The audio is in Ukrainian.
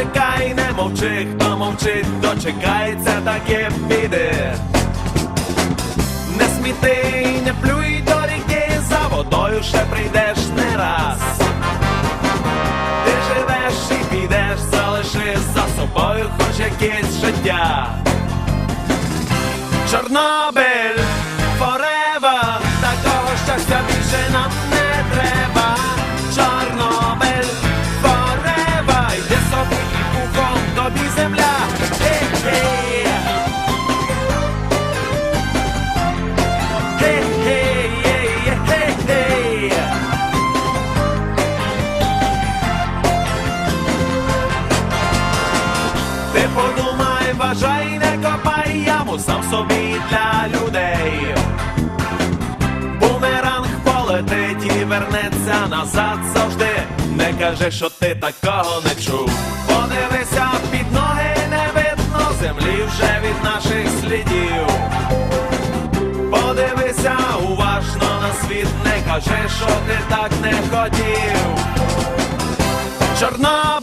Почекай, не мовчи, хто мовчить, дочекається таке біди. Не сміти, не плюй до ріки, за водою ще прийдеш не раз. Ти живеш і підеш, залиши за собою хоч якесь життя. Чорнобиль, forever, такого щастя більше нам не Ти подумай, вважай, не копай яму сам собі для людей. Бумеранг полетить і вернеться назад завжди. Не кажи, що ти такого не чув. Подивися під ноги, не видно землі вже від наших слідів. Подивися уважно на світ, не кажи, що ти так не хотів. Чорнобиль